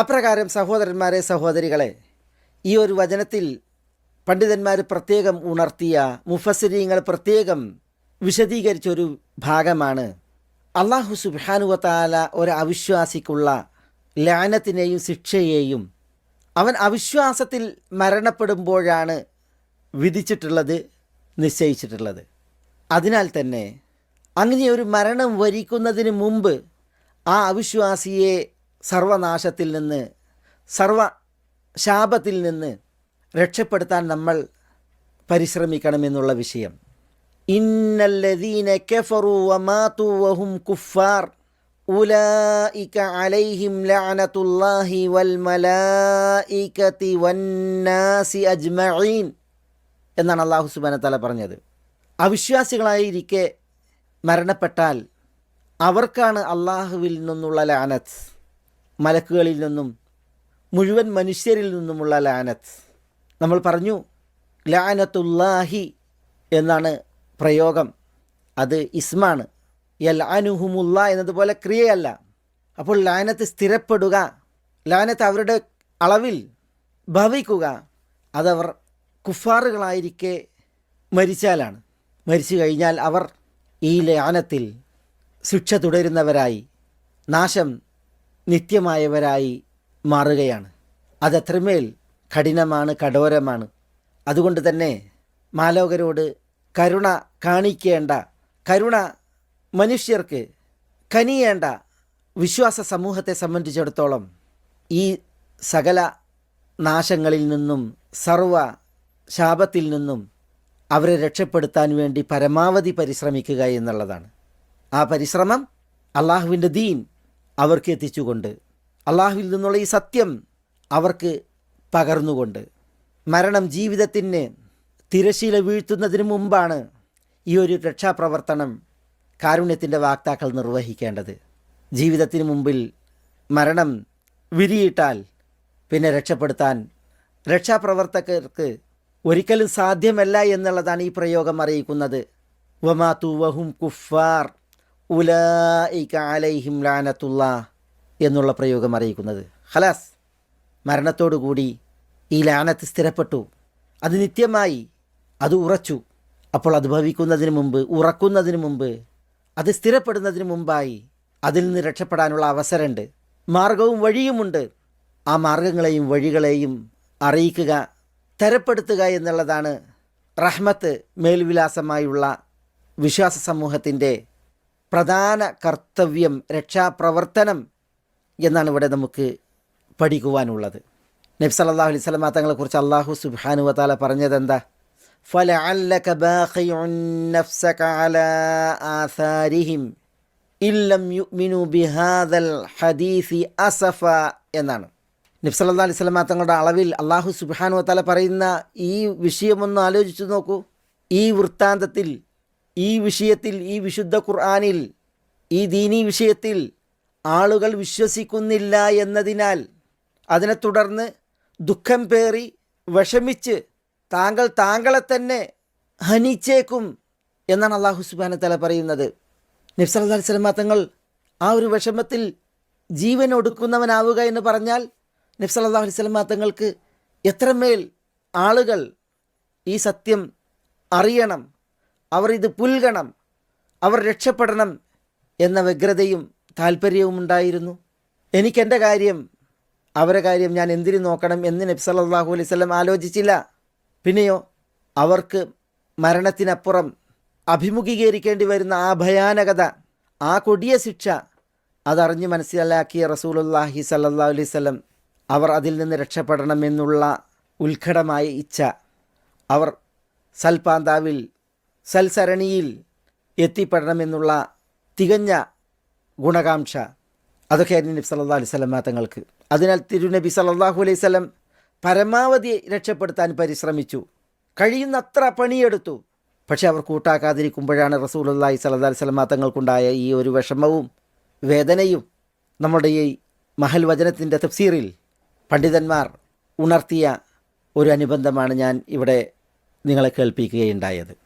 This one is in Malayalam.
അപ്രകാരം സഹോദരന്മാരെ സഹോദരികളെ ഈ ഒരു വചനത്തിൽ പണ്ഡിതന്മാർ പ്രത്യേകം ഉണർത്തിയ മുഫസരീങ്ങൾ പ്രത്യേകം വിശദീകരിച്ച ഒരു ഭാഗമാണ്. അള്ളാഹു സുബാനുവത്താല ഒരു അവിശ്വാസിക്കുള്ള ലാനത്തിനെയും ശിക്ഷയെയും അവൻ അവിശ്വാസത്തിൽ മരണപ്പെടുമ്പോഴാണ് വിധിച്ചിട്ടുള്ളത് നിശ്ചയിച്ചിട്ടുള്ളത്. അതിനാൽ തന്നെ അങ്ങനെ ഒരു മരണം വരിക്കുന്നതിന് മുമ്പ് ആ അവിശ്വാസിയെ സർവനാശത്തിൽ നിന്ന് സർവ ശാപത്തിൽ നിന്ന് രക്ഷപ്പെടുത്താൻ നമ്മൾ പരിശ്രമിക്കണമെന്നുള്ള വിഷയം. ഇന്നല്ലദീന കഫറു വമാതു വഹും കുഫാർ ഉലൈക അലൈഹിം ലഅനതുല്ലാഹി വൽ മലായികതി വന്നാസി അജ്മഈൻ എന്നാണ് അള്ളാഹു സുബാന തല പറഞ്ഞത്. അവിശ്വാസികളായിരിക്കെ മരണപ്പെട്ടാൽ അവർക്കാണ് അള്ളാഹുവിൽ നിന്നുള്ള ലാനത്ത്. മലക്കുകളിൽ നിന്നും മുഴുവൻ മനുഷ്യരിൽ നിന്നുമുള്ള ലാനത്ത്. നമ്മൾ പറഞ്ഞു ലാനത്തുല്ലാഹി എന്നാണ് പ്രയോഗം. അത് ഇസ്മാണ്. യൽ അനുഹുമുല്ല എന്നതുപോലെ ക്രിയയല്ല. അപ്പോൾ ലാനത്ത് സ്ഥിരപ്പെടുക ലാനത്ത് അവരുടെ അളവിൽ ഭവിക്കുക അതവർ കുഫാറുകളായിരിക്കെ മരിച്ചാലാണ്. മരിച്ചു കഴിഞ്ഞാൽ അവർ ഈ ലാനത്തിൽ ശിക്ഷ തുടരുന്നവരായി. നാശം നിത്യമായവരായി മാറുകയാണ്. അതെത്രമേൽ കഠിനമാണ് കഠോരമാണ്. അതുകൊണ്ട് തന്നെ മാലോകരോട് കരുണ കാണിക്കേണ്ട കരുണ മനുഷ്യർക്ക് കനിയേണ്ട വിശ്വാസ സമൂഹത്തെ സംബന്ധിച്ചിടത്തോളം ഈ സകല നാശങ്ങളിൽ നിന്നും സർവ ശാപത്തിൽ നിന്നും അവരെ രക്ഷപ്പെടുത്താൻ വേണ്ടി പരമാവധി പരിശ്രമിക്കുക എന്നുള്ളതാണ്. ആ പരിശ്രമം അള്ളാഹുവിന്റെ ദീൻ അവർക്ക് എത്തിച്ചുകൊണ്ട് അള്ളാഹുവിൽ നിന്നുള്ള ഈ സത്യം അവർക്ക് പകർന്നുകൊണ്ട് മരണം ജീവിതത്തിന് തിരശീല വീഴ്ത്തുന്നതിന് മുമ്പാണ് ഈ ഒരു രക്ഷാപ്രവർത്തനം കാരുണ്യത്തിന്റെ വാക്താക്കൾ നിർവഹിക്കേണ്ടത്. ജീവിതത്തിന് മുമ്പിൽ മരണം വിരിയിട്ടാൽ പിന്നെ രക്ഷപ്പെടുത്താൻ രക്ഷാപ്രവർത്തകർക്ക് ഒരിക്കലും സാധ്യമല്ല എന്നുള്ളതാണ് ഈ പ്രയോഗം അറിയിക്കുന്നത്. വമാ വഹും കുഫാർ അലൈഹിം ലാനത്തുള്ള എന്നുള്ള പ്രയോഗം അറിയിക്കുന്നത്. ഹലാസ് മരണത്തോടുകൂടി ഈ ലാനത്ത് സ്ഥിരപ്പെട്ടു. അത് നിത്യമായി അത് ഉറച്ചു. അപ്പോൾ അത് ഭവിക്കുന്നതിന് മുമ്പ് ഉറക്കുന്നതിന് മുമ്പ് അത് സ്ഥിരപ്പെടുന്നതിന് മുമ്പായി അതിൽ നിന്ന് രക്ഷപ്പെടാനുള്ള അവസരമുണ്ട്. മാർഗവും വഴിയുമുണ്ട്. ആ മാർഗങ്ങളെയും വഴികളെയും അറിയിക്കുക തരപ്പെടുത്തുക എന്നുള്ളതാണ് റഹ്മത്ത് മേൽവിലാസമായുള്ള വിശ്വാസ സമൂഹത്തിന്റെ പ്രധാന കർത്തവ്യം രക്ഷാപ്രവർത്തനം എന്നാണ് ഇവിടെ നമുക്ക് പഠിക്കുവാനുള്ളത് നബി സല്ലല്ലാഹു അലൈഹി വസല്ലം തങ്ങളെക്കുറിച്ച് അള്ളാഹു സുബ്ഹാനു വതാല പറഞ്ഞത് എന്താ فلعلك باخع نفسك على آثارهم إن لم يؤمنوا بهذا الحديث أسفا എന്നാണ് നബി സല്ലല്ലാഹു അലൈഹി വസല്ലം തങ്ങളുടെ അളവിൽ അള്ളാഹു സുബ്ഹാനു വതാല പറയുന്ന ഈ വിഷയമൊന്ന് ആലോചിച്ചു നോക്കൂ ഈ വൃത്താന്തത്തിൽ ഈ വിഷയത്തിൽ ഈ വിശുദ്ധ ഖുർആാനിൽ ഈ ദീനീ വിഷയത്തിൽ ആളുകൾ വിശ്വസിക്കുന്നില്ല എന്നതിനാൽ അതിനെ തുടർന്ന് ദുഃഖം പേറി വിഷമിച്ച് താങ്കൾ താങ്കളെ തന്നെ ഹനിച്ചേക്കും എന്നാണ് അള്ളാഹു സുബാനത്തല തല പറയുന്നത്. നബ്സല്ലാ തങ്ങൾ ആ ഒരു വിഷമത്തിൽ ജീവൻ ഒടുക്കുന്നവനാവുക എന്ന് പറഞ്ഞാൽ നബ്സല്ലാ അലൈഹി സ്വലമ തങ്ങൾക്ക് എത്രമേൽ ആളുകൾ ഈ സത്യം അറിയണം അവർ ഇത് പുൽകണം അവർ രക്ഷപ്പെടണം എന്ന വ്യഗ്രതയും താല്പര്യവും ഉണ്ടായിരുന്നു. എനിക്കെന്റെ കാര്യം അവരെ കാര്യം ഞാൻ എന്തിനു നോക്കണം എന്ന് നബി സല്ലല്ലാഹു അലൈഹി വസല്ലം ആലോചിച്ചില്ല. പിന്നെയോ അവർക്ക് മരണത്തിനപ്പുറം അഭിമുഖീകരിക്കേണ്ടി വരുന്ന ആ ഭയാനകത ആ കൊടിയ ശിക്ഷ അതറിഞ്ഞ് മനസ്സിലാക്കിയ റസൂലുല്ലാഹി സല്ലല്ലാഹു അലൈഹി വസല്ലം അവർ അതിൽ നിന്ന് രക്ഷപ്പെടണമെന്നുള്ള ഉത്കടമായ ഇച്ഛ അവർ സൽപാന്താവിൽ സൽസരണിയിൽ എത്തിപ്പെടണമെന്നുള്ള തികഞ്ഞ ഗുണകാംക്ഷ അതൊക്കെയായിരുന്നു നബി സല്ലല്ലാഹു അലൈഹി സ്വലം തങ്ങൾക്ക്. അതിനാൽ തിരുനബി സല്ലല്ലാഹു അലൈഹി വസല്ലം പരമാവധി രക്ഷപ്പെടുത്താൻ പരിശ്രമിച്ചു. കഴിയുന്നത്ര പണിയെടുത്തു. പക്ഷെ അവർ കൂട്ടാക്കാതിരിക്കുമ്പോഴാണ് സ്വല്ലല്ലാഹി അലൈഹി വസല്ലം തങ്ങൾക്കുണ്ടായ ഈ ഒരു വിഷമവും വേദനയും നമ്മുടെ ഈ മഹൽ വചനത്തിന്റെ തഫ്സീറിൽ പണ്ഡിതന്മാർ ഉണർത്തിയ ഒരു അനുബന്ധമാണ് ഞാൻ ഇവിടെ നിങ്ങളെ കേൾപ്പിക്കുകയുണ്ടായത്.